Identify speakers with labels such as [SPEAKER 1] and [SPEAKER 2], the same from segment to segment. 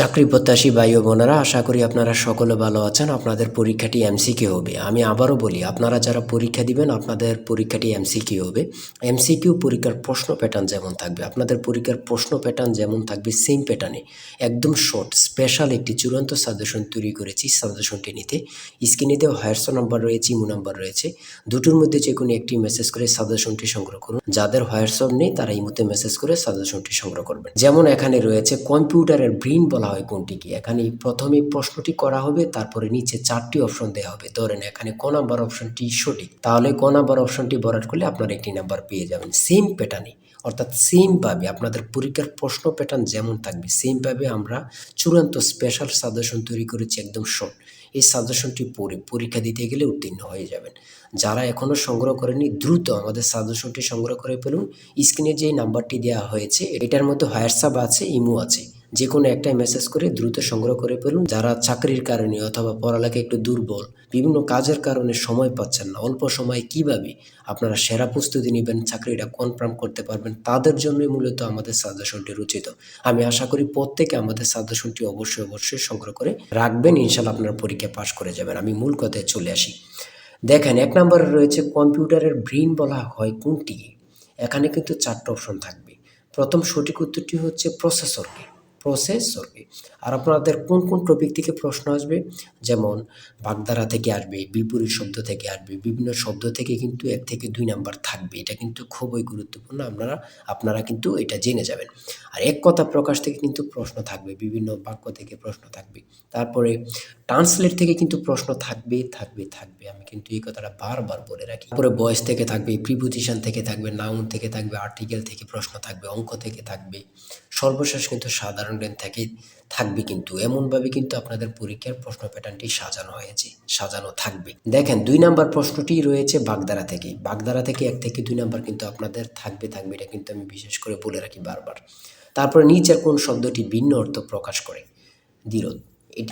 [SPEAKER 1] চাকরি প্রত্যাশী ভাই ও বোনেরা, আশা করি আপনারা সকলে ভালো আছেন। আপনাদের পরীক্ষাটি এমসিকিউ হবে। আমি আবারও বলি, আপনারা যারা পরীক্ষা দিবেন, আপনাদের পরীক্ষাটি এমসিকিউ হবে। এমসিকিউ পরীক্ষার প্রশ্ন প্যাটার্ন যেমন থাকবে, আপনাদের পরীক্ষার প্রশ্ন প্যাটার্ন যেমন থাকবে সেম প্যাটার্নে একদম শর্ট স্পেশাল একটি চূড়ান্ত সাজেশন তৈরি করেছি সাজেশনটি নিতে। স্ক্রিনে দেওয়া হায়ারসো নাম্বার রয়েছে ইমো নাম্বার রয়েছে। দুটোর মধ্যে যে কোনো একটি মেসেজ করে সাজেশনটি সংগ্রহ করুন। যাদের হোয়াটসঅ্যাপ নেই, তারা ইমোতে মেসেজ করে সাজেশনটি সংগ্রহ করবেন। যেমন এখানে রয়েছে কম্পিউটারের ব্রেন বলা হয় কোনটিকে এখানে প্রথমে প্রশ্নটি করা হবে, তারপরে নিচে চারটি অপশন দেওয়া হবে। ধরেন এখানে ক নাম্বার অপশনটি সঠিক। তাহলে ক নাম্বার অপশনটি ভরাট করলে আপনার একটি নাম্বার পেয়ে যাবেন। সেম প্যাটার্নে অর্থাৎ সেমভাবে আপনাদের পরীক্ষার প্রশ্ন প্যাটার্ন যেমন থাকবে সেমভাবে আমরা চূড়ান্ত স্পেশাল সাজেশন তৈরি করেছি একদম শর্ট এই সাজেশনটি পড়ে, পরীক্ষা দিতে গেলে উত্তীর্ণ হয়ে যাবেন। যারা এখনও সংগ্রহ করেনি দ্রুত আমাদের সাজেশনটি সংগ্রহ করে ফেলুন। স্ক্রিনে যে নাম্বারটি দেওয়া হয়েছে, এটার মধ্যে হোয়াটসঅ্যাপ আছে, ইমো আছে। যে কোনো একটাই মেসেজ করে দ্রুত সংগ্রহ করে ফেলুন। যারা চাকরির কারণে অথবা পড়ালেখা একটু দুর্বল, বিভিন্ন কাজের কারণে সময় পাচ্ছেন না, অল্প সময়ে কীভাবে আপনারা সেরা প্রস্তুতি নেবেন, চাকরিটা কনফার্ম করতে পারবেন, তাদের জন্যই মূলত আমাদের সাজেশনটি রচিত। আমি আশা করি প্রত্যেকে আমাদের সাজেশনটি অবশ্যই অবশ্যই সংগ্রহ করে রাখবেন। ইনশাল্লাহ আপনারা পরীক্ষা পাশ করে যাবেন। আমি মূল কথায় চলে আসি। দেখেন, এক নম্বরে রয়েছে কম্পিউটারের ব্রেন বলা হয় কোনটি? এখানে কিন্তু চারটে অপশন থাকবে। প্রথম সঠিক উত্তরটি হচ্ছে প্রসেসরকে প্রসেসরকে আর আপনাদের কোন কোন টপিক থেকে প্রশ্ন আসবে? যেমন বাগধারা থেকে আসবে, বিপরীত শব্দ থেকে আসবে, বিভিন্ন শব্দ থেকে কিন্তু এক থেকে দুই নাম্বার থাকবে। এটা কিন্তু খুবই গুরুত্বপূর্ণ। আপনারা আপনারা কিন্তু এটা জেনে যাবেন। আর এক কথা প্রকাশ থেকে কিন্তু প্রশ্ন থাকবে, বিভিন্ন বাক্য থেকে প্রশ্ন থাকবে। তারপরে ট্রান্সলেট থেকে কিন্তু প্রশ্ন থাকবে থাকবে থাকবে। আমি কিন্তু এই কথাটা বারবার বলে রাখি। তারপরে বয়স থেকে থাকবে প্রিপোজিশন থেকে থাকবে নাউন থেকে থাকবে আর্টিকেল থেকে প্রশ্ন থাকবে, অঙ্ক থেকে থাকবে। সর্বশেষ কিন্তু সাধারণ জ্ঞান থেকে, থাকবে কিন্তু। এমনভাবে কিন্তু আপনাদের পরীক্ষার প্রশ্ন প্যাটার্নটি সাজানো হয়েছে, সাজানো থাকবে। দেখেন, দুই নাম্বার প্রশ্নটি রয়েছে বাগদারা থেকে। বাগদারা থেকে এক থেকে দুই নাম্বার কিন্তু আপনাদের থাকবে থাকবে, এটা কিন্তু আমি বিশেষ করে বলে রাখি বারবার। তারপরে নিচের কোন শব্দটি ভিন্ন অর্থ প্রকাশ করে? দিরত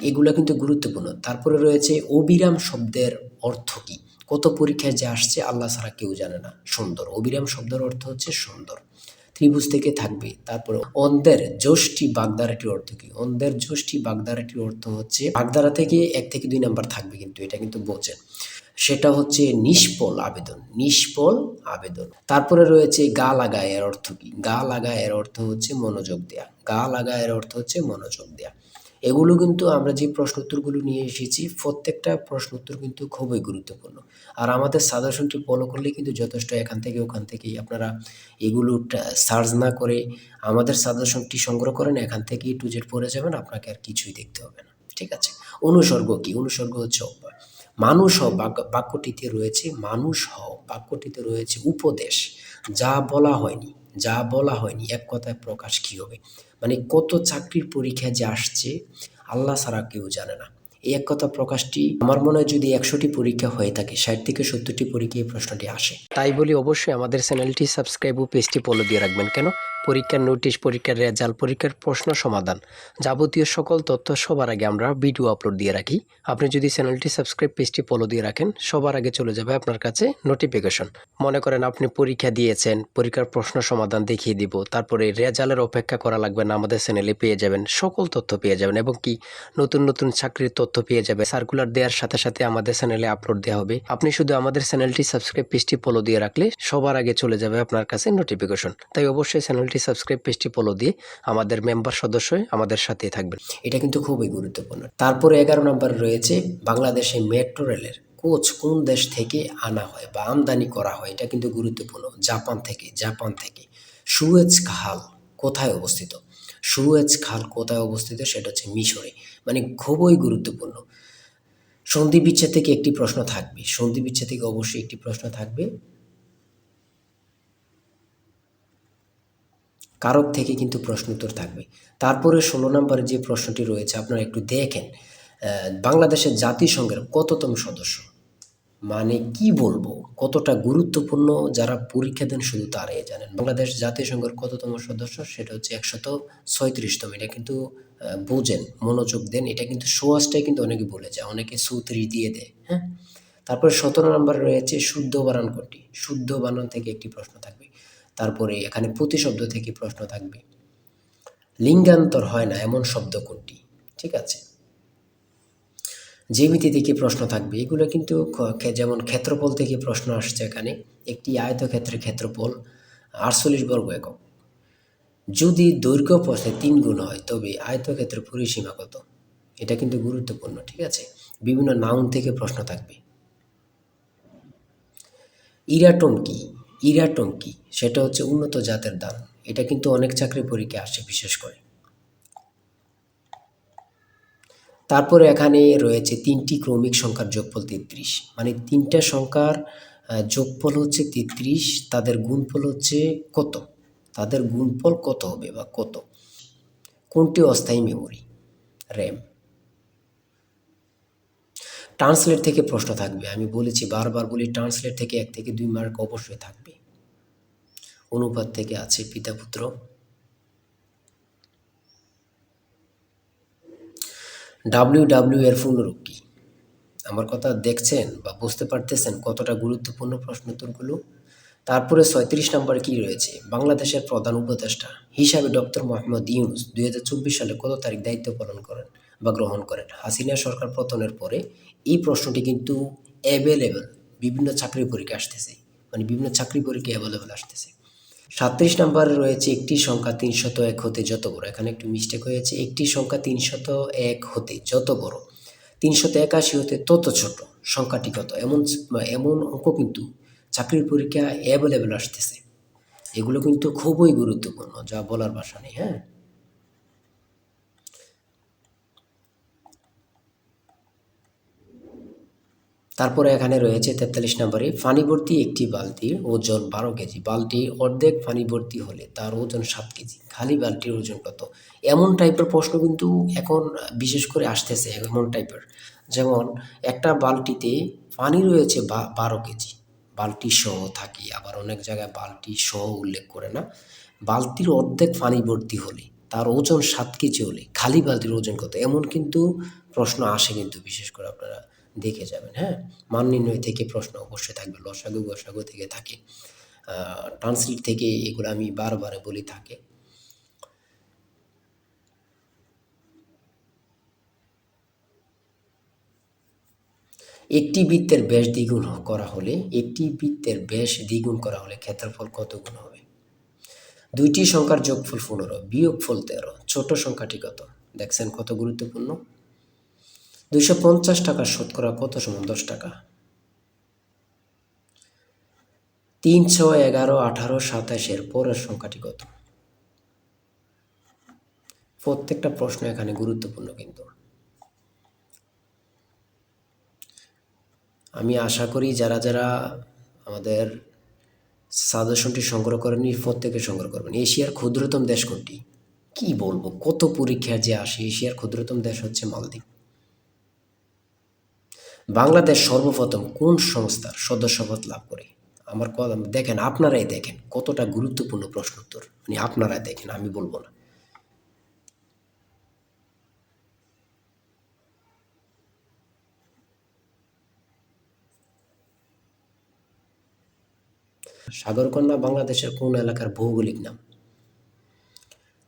[SPEAKER 1] এগুলো কিন্তু গুরুত্বপূর্ণ। তারপরে রয়েছে অবিরাম শব্দের অর্থ কী? কত পরীক্ষায় যে আসছে, আল্লাহ ছাড়া কেউ জানে না। সুন্দর। অবিরাম শব্দের অর্থ হচ্ছে সুন্দর। ত্রিভুজ থেকে থাকবে। তারপরে অন্ধের যষ্টি বাগদারাটির অর্থ কি? অন্ধের যষ্টি বাগদারাটির অর্থ হচ্ছে বাগদারা থেকে এক থেকে দুই নাম্বার থাকবে কিন্তু, এটা কিন্তু বোঝেন সেটা হচ্ছে নিষ্ফল আবেদন নিষ্ফল আবেদন। তারপরে রয়েছে গা লাগায় এর অর্থ কি? গা লাগা এর অর্থ হচ্ছে মনোযোগ দেয়া। গা লাগা এর অর্থ হচ্ছে মনোযোগ দেয়া। এগুলো কিন্তু আমরা যে প্রশ্ন উত্তরগুলো নিয়ে এসেছি, প্রত্যেকটা প্রশ্ন উত্তর কিন্তু খুবই গুরুত্বপূর্ণ। আর আমাদের সাজেশনটি ফলো করলে কিন্তু যথেষ্ট এখান থেকে ওখান থেকেই আপনারা এগুলো সার্চ না করে আমাদের সাজেশনটি সংগ্রহ করেন, এখান থেকেই টু জেড পড়ে যাবেন, আপনাকে আর কিছুই দেখতে হবে না। ঠিক আছে? অনুসর্গ কি? অনুসর্গ হচ্ছে মানুষ হও বাক্যটিতে রয়েছে, মানুষ হও বাক্যটিতে রয়েছে উপদেশ। যা বলা হয়নি যা বলা হয়নি, এক কথায় প্রকাশ কী হবে? মানে কত চাকরির পরীক্ষা যে আসছে, আল্লাহ ছাড়া কেউ জানে না। এই এক কথা প্রকাশটি আমার মনে হয় যদি একশোটি পরীক্ষা হয়ে থাকে, ষাট থেকে সত্তরটি পরীক্ষায় প্রশ্নটি আসে। তাই বলি অবশ্যই আমাদের চ্যানেলটি সাবস্ক্রাইব ও পেজটি ফলো দিয়ে রাখবেন। কেন? পরীক্ষার নোটিশ, পরীক্ষার রেজাল্ট, পরীক্ষার প্রশ্ন সমাধান যাবতীয় সকল তথ্য সবার আগে আমরা ভিডিও আপলোড দিয়ে রাখি। আপনি যদি চ্যানেলটি সাবস্ক্রাইব, পেজটি ফলো দিয়ে রাখেন, সবার আগে চলে যাবে আপনার কাছে নোটিফিকেশন মনে করেন আপনি পরীক্ষা দিয়েছেন, পরীক্ষার প্রশ্ন সমাধান দেখিয়ে দিব, তারপরে রেজাল্টের অপেক্ষা করা লাগবে না, আমাদের চ্যানেলে পেয়ে যাবেন, সকল তথ্য পেয়ে যাবেন। এবং কি? নতুন নতুন চাকরির তথ্য পেয়ে যাবে। সার্কুলার দেওয়ার সাথে সাথে আমাদের চ্যানেলে আপলোড দেওয়া হবে। আপনি শুধু আমাদের চ্যানেলটি সাবস্ক্রাইব পেজটি ফলো দিয়ে রাখলে সবার আগে চলে যাবে আপনার কাছে নোটিফিকেশন তাই অবশ্যই চ্যানেলটি সাবস্ক্রাইব পেজটি ফলো দিয়ে আমাদের মেম্বার সদস্য আমাদের সাথে থাকবেন। এটা কিন্তু খুবই গুরুত্বপূর্ণ। তারপরে এগারো নম্বর রয়েছে বাংলাদেশে মেট্রো রেলের কোচ কোন দেশ থেকে আনা হয় বা আমদানি করা হয়? এটা কিন্তু গুরুত্বপূর্ণ। জাপান থেকে জাপান থেকে। সুয়েজ খাল কোথায় অবস্থিত? সুয়েজ খাল কোথায় অবস্থিত সেটা হচ্ছে মিশরে। মানে খুবই গুরুত্বপূর্ণ। সন্ধি বিচ্ছেদ থেকে একটি প্রশ্ন থাকবে। সন্ধি বিচ্ছেদ থেকে অবশ্যই একটি প্রশ্ন থাকবে। কারক থেকে কিন্তু প্রশ্ন উত্তর থাকবে। তারপরে ষোলো নম্বরে যে প্রশ্নটি রয়েছে, আপনারা একটু দেখেন। বাংলাদেশের জাতিসংঘের কততম সদস্য? মানে কি বলব? কতটা গুরুত্বপূর্ণ যারা পরীক্ষা দেন শুধু তারাই জানেন। বাংলাদেশ জাতিসংঘের কততম সদস্য সেটা হচ্ছে একশত ছয়ত্রিশতম। এটা কিন্তু বোঝেন, মনোযোগ দেন। এটা কিন্তু সোয়াশটাই কিন্তু অনেকে বলে যায়। অনেকে সুত্রি দিয়ে দেয় হ্যাঁ? তারপরে সতেরো নম্বরে রয়েছে শুদ্ধ বানান কোনটি? শুদ্ধ বানান থেকে একটি প্রশ্ন থাকবে। তারপরে এখানে প্রতিশব্দ থেকে প্রশ্ন থাকবে। লিঙ্গান্তর হয় না এমন শব্দ কোনটি? ঠিক আছে? জ্যামিতি থেকে প্রশ্ন থাকবে। এগুলো কিন্তু যেমন ক্ষেত্রফল থেকে প্রশ্ন আসছে এখানে, একটি আয়তক্ষেত্রের ক্ষেত্রফল আটচল্লিশ বর্গ একক। যদি দৈর্ঘ্য প্রশ্নে তিন গুণ হয়, তবে আয়তক্ষেত্রের পরিসীমা কত? এটা কিন্তু গুরুত্বপূর্ণ, ঠিক আছে? বিভিন্ন নাউন থেকে প্রশ্ন থাকবে। ইরাটম কি? ইরাটম কি? সেটা হচ্ছে উন্নত জাতের দান। এটা কিন্তু অনেক চাকরি পরীক্ষা আসে, বিশেষ করে। তারপরে এখানে রয়েছে তিনটি ক্রমিক সংখ্যার যোগফল তেত্রিশ। মানে তিনটা সংখ্যার যোগফল হচ্ছে তেত্রিশ, তাদের গুণফল হচ্ছে কত? তাদের গুণফল কত হবে বা কত? কোনটি অস্থায়ী মেমোরি র্যাম ট্রান্সলেট থেকে প্রশ্ন থাকবে। আমি বলেছি বারবার বলি ট্রান্সলেট থেকে এক থেকে দুই মার্ক অবশ্যই থাকবে। অনুপাত থেকে আছে পিতা পুত্র ডাব্লিউ ডাব্লিউ এর পূর্ণরূপ কি? আমার কথা দেখছেন বা বুঝতে পারতেছেন কতটা গুরুত্বপূর্ণ প্রশ্ন উত্তরগুলো? তারপরে ছয়ত্রিশ নম্বর কি রয়েছে? বাংলাদেশের প্রধান উপদেষ্টা হিসাবে ডক্টর মোহাম্মদ ইউনুস দুই হাজার চব্বিশ সালে কত তারিখ দায়িত্ব পালন করেন বা গ্রহণ করেন? হাসিনা সরকার পতনের পরে এই প্রশ্নটি কিন্তু অ্যাভেলেবেল বিভিন্ন চাকরি পরীক্ষা আসতেছে। মানে বিভিন্ন চাকরি পরীক্ষা অ্যাভেলেবেল আসতেছে। সাতত্রিশ নম্বরে রয়েছে একটি সংখ্যা তিনশত এক হতে যত বড়। এখানে একটু মিস্টেক হয়েছে। একটি সংখ্যা তিনশত এক হতে যত বড়। তিনশত একাশি হতে তত ছোট। সংখ্যাটি কত? এমন এমন অঙ্ক কিন্তু চাকরির পরীক্ষা অ্যাভেলেবেল আসতেছে। এগুলো কিন্তু খুবই গুরুত্বপূর্ণ, যা বলার ভাষা নেই হ্যাঁ? তারপরে এখানে রয়েছে তেতাল্লিশ নম্বরে পানি ভর্তি একটি বালতির ওজন বারো কেজি। বালতির অর্ধেক পানি ভর্তি হলে তার ওজন সাত কেজি। খালি বালতির ওজন কত? এমন টাইপের প্রশ্ন কিন্তু এখন বিশেষ করে আসতেছে এমন টাইপের যেমন, একটা বালতিতে পানি রয়েছে বারো কেজি। বালতি সহ থাকে, আবার অনেক জায়গায় বালতি সহ উল্লেখ করে না। বালতির অর্ধেক পানি ভর্তি হলে তার ওজন সাত কেজি হলে খালি বালতির ওজন কত? এমন কিন্তু প্রশ্ন আসে কিন্তু বিশেষ করে আপনারা। দেখে যাবেন হ্যাঁ? মান নির্ণয় থেকে প্রশ্ন অবশ্যই থাকবে, লসাগু, গসাগু থেকে থাকে। ট্রান্সলেট থেকে এগুলো আমি বারবার বলি থাকে। একটি বৃত্তের ব্যাস দ্বিগুণ করা হলে, একটি বৃত্তের ব্যাস দ্বিগুণ করা হলে ক্ষেত্রফল কত গুণ হবে? দুইটি সংখ্যার যোগফল পনেরো, বিয়োগফল তেরো, ছোট সংখ্যাটি কত? দেখছেন কত গুরুত্বপূর্ণ? দুইশো পঞ্চাশ টাকা শতকরা কত সমান দশ টাকা? তিন ছয় এগারো আঠারো সাতাশের পরের সংখ্যাটি কত? প্রত্যেকটা প্রশ্ন এখানে গুরুত্বপূর্ণ কিন্তু। আমি আশা করি যারা যারা আমাদের সাজেশনটি সংগ্রহ করেনি প্রত্যেকে সংগ্রহ করবেন। এশিয়ার ক্ষুদ্রতম দেশ কোনটি? কি বলব? কত পরীক্ষা যে আসে, এশিয়ার ক্ষুদ্রতম দেশ হচ্ছে মালদ্বীপ। বাংলাদেশ সর্বপ্রথম কোন সংস্থার সদস্যপদ লাভ করে? আমার কথা, দেখেন, আপনারাই দেখেন কতটা গুরুত্বপূর্ণ প্রশ্ন উত্তর। মানে আপনারাই দেখেন, আমি বলব না। সাগরকন্যা বাংলাদেশের কোন এলাকার ভৌগোলিক নাম?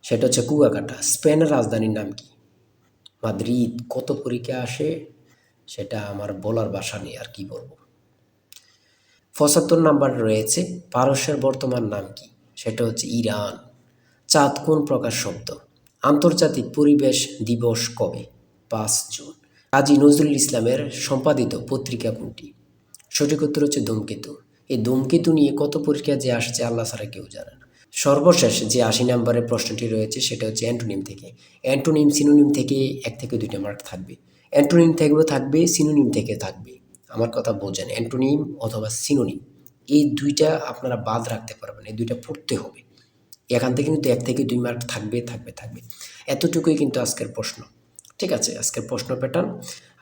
[SPEAKER 1] সেটা হচ্ছে কুয়াকাটা। স্পেনের রাজধানীর নাম কি? মাদ্রিদ। কত পরীক্ষা আসে? সেটা আমার বলার ভাষা নেই আর কি বলব। পঁচাত্তর নাম্বার রয়েছে, পারস্যের বর্তমান নাম কি? সেটা হচ্ছে ইরান। চাঁদ কোন প্রকার শব্দ? আন্তর্জাতিক পরিবেশ দিবস কবে? পাঁচ জুন। কাজী নজরুল ইসলামের সম্পাদিত পত্রিকা কোনটি? সঠিক উত্তর হচ্ছে ধূমকেতু। এই ধূমকেতু নিয়ে কত পরীক্ষা যে আসছে আল্লাহ ছাড়া কেউ জানে না। সর্বশেষ যে আশি নাম্বারের প্রশ্নটি রয়েছে, সেটা হচ্ছে অ্যান্টোনিম থেকে। অ্যান্টোনিম সিনোনিম থেকে এক থেকে দুইটা মার্ক থাকবে। অ্যান্টোনিম থেকেও থাকবে, সিনোনিম থেকে থাকবে। আমার কথা বোঝেন, অ্যান্টোনিম অথবা সিনোনিম, এই দুইটা আপনারা বাদ রাখতে পারবেন, এই দুইটা পড়তে হবে। এখান থেকে কিন্তু এক থেকে দুই মার্ক থাকবে থাকবে থাকবে। এতটুকুই কিন্তু আজকের প্রশ্ন। ঠিক আছে, আজকের প্রশ্ন প্যাটার্ন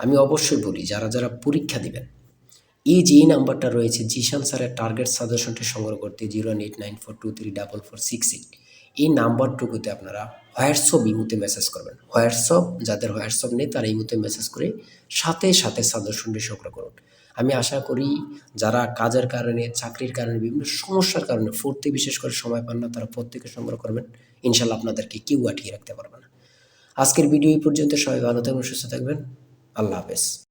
[SPEAKER 1] আমি অবশ্যই বলি, যারা যারা পরীক্ষা দিবেন, এই যে এই নাম্বারটা রয়েছে, জিশান স্যারের টার্গেট সাজেশনটি সংগ্রহ করতে zero eight nine four two three double four six eight, এই নাম্বারটুকুতে আপনারা হোয়াটসঅ্যাপ ইমুতে মেসেজ করবেন। হোয়াটসঅ্যাপ, যাদের হোয়াটসঅ্যাপ নেই, তারা ইমুতে মেসেজ করে সাথে সাথে সাজেশনটি সংগ্রহ করুন। আমি আশা করি যারা কাজের কারণে, চাকরির কারণে, বিভিন্ন সমস্যার কারণে ফুর্তি বিশেষ করে সময় পান না, তারা প্রত্যেকে সংগ্রহ করবেন। ইনশাল্লাহ আপনাদেরকে কেউ আটকিয়ে রাখতে পারবে না। আজকের ভিডিও এই পর্যন্ত। সবাই ভালো থাকবেন, সুস্থ থাকবেন। আল্লাহ হাফেজ।